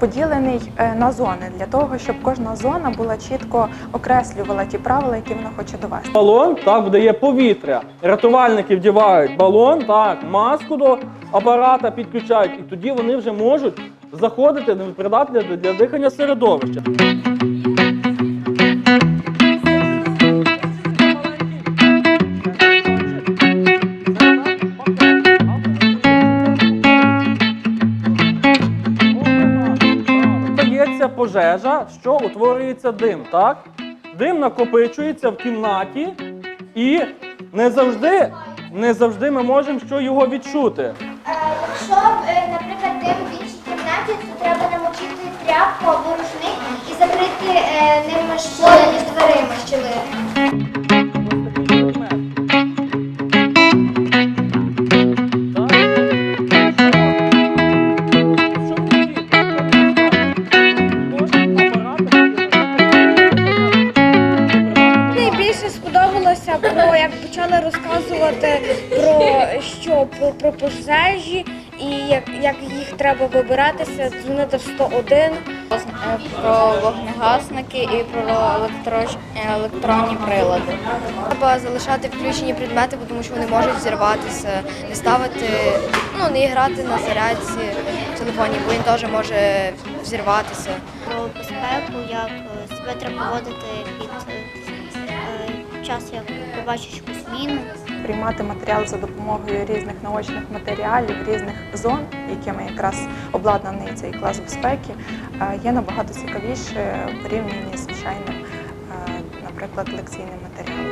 поділений е, на зони для того, щоб кожна зона була чітко окреслювала ті правила, які вона хоче довести. Балон так вдає повітря. Рятувальники вдівають балон, так, маску до апарата підключають, і тоді вони вже можуть заходити придатне для, для дихання середовища. Стається пожежа, що утворюється дим, так? Дим накопичується в кімнаті і не завжди, не завжди ми можемо що його відчути. Е, Якщо, е, наприклад, дим в іншій кімнаті, то треба намочити тряпку або рушник і закрити е, ним щілини сподобалося про як почали розказувати про що про, про пожежі і як, як їх треба вибиратися, дзвонити в 101. про вогнегасники і про електро- електронні прилади. Треба залишати включені предмети, бо тому що вони можуть зірватися, не ставити, ну не грати на зарядці в телефоні, бо він теж може взірватися. Про безпеку, як е, себе треба поводити під е, час, я побачу якусь міну. Приймати матеріал за допомогою різних наочних матеріалів, різних зон, якими якраз обладнаний цей клас безпеки, е, є набагато цікавіше в порівнянні з звичайним, е, наприклад, лекційним матеріалом.